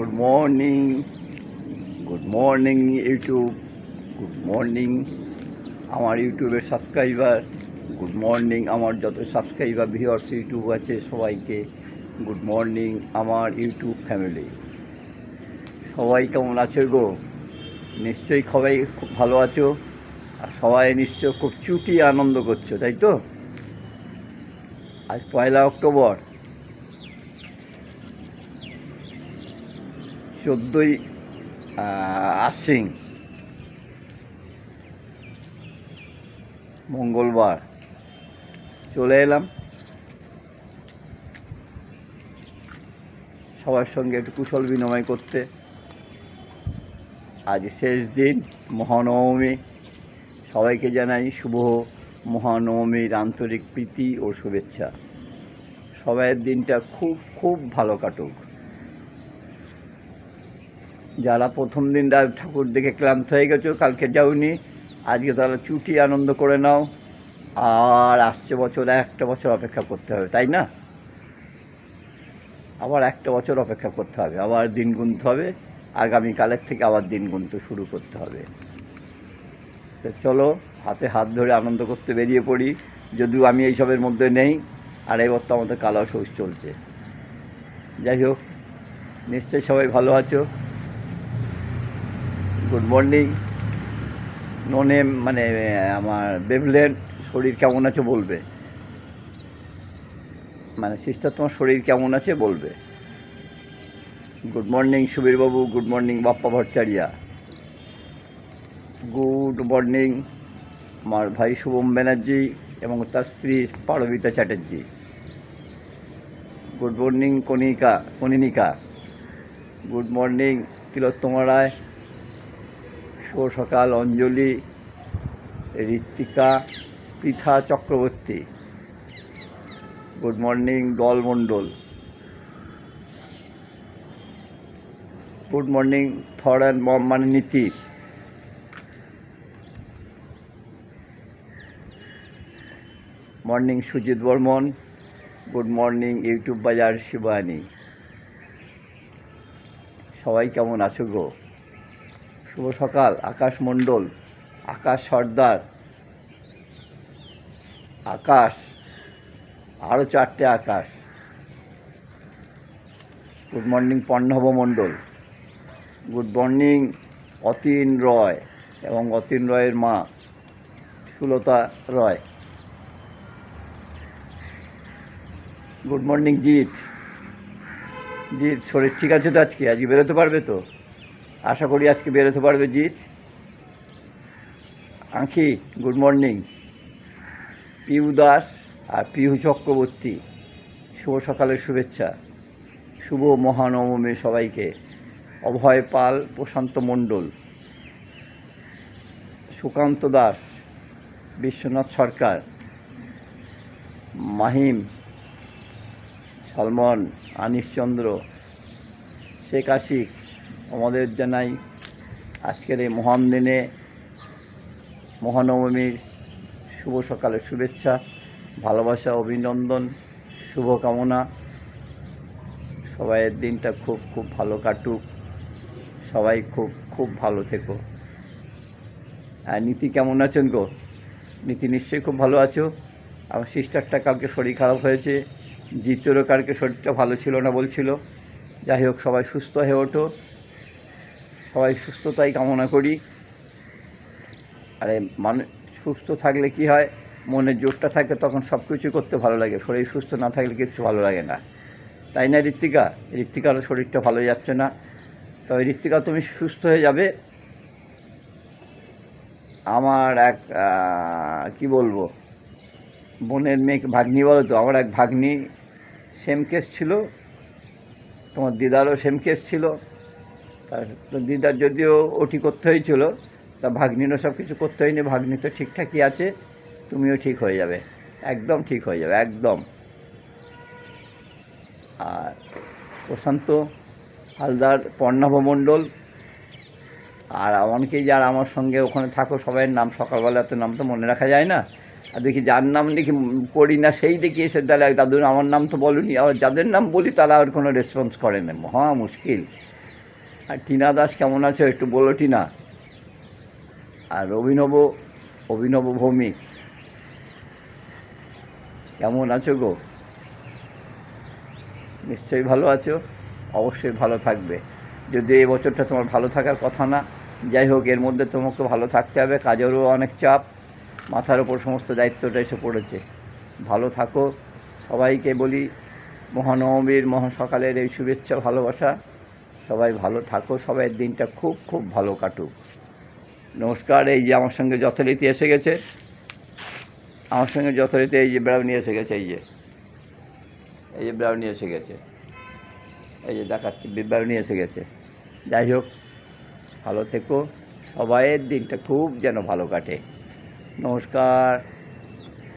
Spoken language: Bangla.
Good morning good morning YouTube good morning আমার ইউটিউবের সাবস্ক্রাইবার গুড মর্নিং আমার যত সাবস্ক্রাইবার ভিউয়ার্স ইউটিউব আছে সবাইকে। গুড মর্নিং আমার ইউটিউব ফ্যামিলি সবাই কেমন আছে গো? নিশ্চয়ই সবাই খুব ভালো আছো। আর সবাই নিশ্চয় খুব চুটি আনন্দ করছ, তাই তো? আজ পয়লা অক্টোবর। চোদ্দোই আশ্বিন। মঙ্গলবার। চলে এলাম। সবার সঙ্গে একটু কুশল বিনিময় করতে। আজ শেষ দিন, মহানবমী। সবাইকে জানাই শুভ মহানবমীর আন্তরিক প্রীতি ও শুভেচ্ছা। সবাইয়ের দিনটা খুব খুব ভালো কাটুক। যারা প্রথম দিন ঠাকুর দেখে ক্লান্ত হয়ে গেছো, কালকে যাওনি, আজকে তাহলে ছুটি আনন্দ করে নাও। আর আসছে বছর একটা বছর অপেক্ষা করতে হবে, তাই না? আবার একটা বছর অপেক্ষা করতে হবে, আবার দিন গুনতে হবে, আগামীকালের থেকে আবার দিন গুনতে শুরু করতে হবে। তো চলো, হাতে হাত ধরে আনন্দ করতে বেরিয়ে পড়ি, যদিও আমি এইসবের মধ্যে নেই, আর এবার তো আমাদের কালা সৌষ চলছে। যাই হোক, নিশ্চয়ই সবাই ভালো আছো। গুড মর্নিং নো নেম মানে আমার বেবলেন শরীর কেমন আছে বলবে? মানে সিস্টার তোমার শরীর কেমন আছে বলবে? Good morning সুবীরবাবু good morning Bappa Bhattacharya good morning আমার ভাই শুভম ব্যানার্জি এবং তার স্ত্রী Parbita Chatterjee. Good morning Kanika Kaninika good morning Tilottama Roy. শুভ সকাল Anjali, Ritwika, Pritha Chakraborty. Good morning, Dal Mondal. Good morning, Thor and mom মানে Niti. Morning, Sujit Barman. Good morning, YouTube Bazar, Shivani. সবাই কেমন আছো গো? শুভ সকাল, আকাশ মণ্ডল, আকাশ সর্দার, আকাশ আরও চারটে Akash. Good morning Parnab Mondal. Good morning Atin Roy এবং অতীন রয়ের মা, সুলতা রয়। গুড মর্নিং জিৎ জিৎ শরীর ঠিক আছে তো আজকে? আজকে বেরোতে পারবে তো? আশা করি আজকে বেরোতে পারবে জিৎ। আঁখি গুড মর্নিং পিউ দাস আর পিহু চক্রবর্তী, শুভ সকালের শুভেচ্ছা। শুভ মহানবমী সবাইকে। অভয় পাল, প্রশান্ত মণ্ডল। সুকান্ত দাস, বিশ্বনাথ সরকার। মাহিম, সালমন আনিশচন্দ্র শেখ আশিক। আমাদের জানাই আজকের এই মহান দিনে মহানবমীর শুভ সকালের শুভেচ্ছা, ভালোবাসা, অভিনন্দন, শুভকামনা। সবাইয়ের দিনটা খুব খুব ভালো কাটুক। সবাই খুব খুব ভালো থেকো। আর নীতি কেমন আছেন গো? নীতি নিশ্চয়ই খুব ভালো আছো? আমার সিস্টারটা কালকে শরীর খারাপ হয়েছে, জিতেরও কালকে শরীরটা ভালো ছিল না বলছিল। যাই হোক, সবাই সুস্থ হয়ে ওঠো। সবাই সুস্থতাই কামনা করি। আরে মানুষ সুস্থ থাকলে কি হয়? মনের জোরটা থাকে তখন সব কিছু করতে ভালো লাগে। শরীর সুস্থ না থাকলে কিচ্ছু ভালো লাগে না। তাই না, ঋত্বিকা? ঋত্বিকারও শরীরটা ভালো যাচ্ছে না। তবে ঋত্বিকা, তুমি সুস্থ হয়ে যাবে। আমার এক কি বলব? বোনের মেয়ে ভাগ্নি বলো তো? আমার এক ভাগ্নি সেম কেস ছিল। তোমার দিদারও সেম কেস ছিল। তার দিদার যদিও ওটি করতে হয়েছিল তা ভাগ্নিরও সব কিছু করতে হয়নি ভাগ্নি তো ঠিকঠাকই আছে, তুমিও ঠিক হয়ে যাবে, একদম ঠিক হয়ে যাবে, একদম। আর প্রশান্ত হালদার পর্ণাভ মণ্ডল, আর অনেকেই যারা আমার সঙ্গে ওখানে থাকো সবাইয়ের নাম সকালবেলা তো নাম তো মনে রাখা যায় না। আর দেখি যার নাম দেখি করি না, সেই দেখি এসে তাহলে দাদুর আমার নাম তো বলুনি, আবার যাদের নাম বলি তারা আর কোনো রেসপন্স করে না। মহা মুশকিল। আর টিনা দাস কেমন আছো একটু বলো টিনা। আর অভিনব অভিনব ভৌমিক। কেমন আছো গো? নিশ্চয়ই ভালো আছো? অবশ্যই ভালো থাকবে। যদি এই বছরটা তোমার ভালো থাকার কথা না, যাই হোক, এর মধ্যে তোমাকে ভালো থাকতে হবে, কাজেরও অনেক চাপ, মাথার ওপর সমস্ত দায়িত্বটা এসে পড়েছে। ভালো থাকো। সবাইকে বলি, মহানবমীর মহা সকালের এই শুভেচ্ছা, ভালোবাসা। সবাই ভালো থাকো সবাই দিনটা খুব খুব ভালো কাটুক। নমস্কার, এই যে আমার সঙ্গে যথারীতি এসে গেছে। আমার সঙ্গে যথারীতি এই যে ব্রাউনি এসে গেছে, এই যে। এই যে ব্রাউনি এসে গেছে। এই যে দেখাচ্ছি, ব্রাউনি এসে গেছে। যাই হোক, ভালো থেকো। সবাইয়ের দিনটা খুব যেন ভালো কাটে। নমস্কার।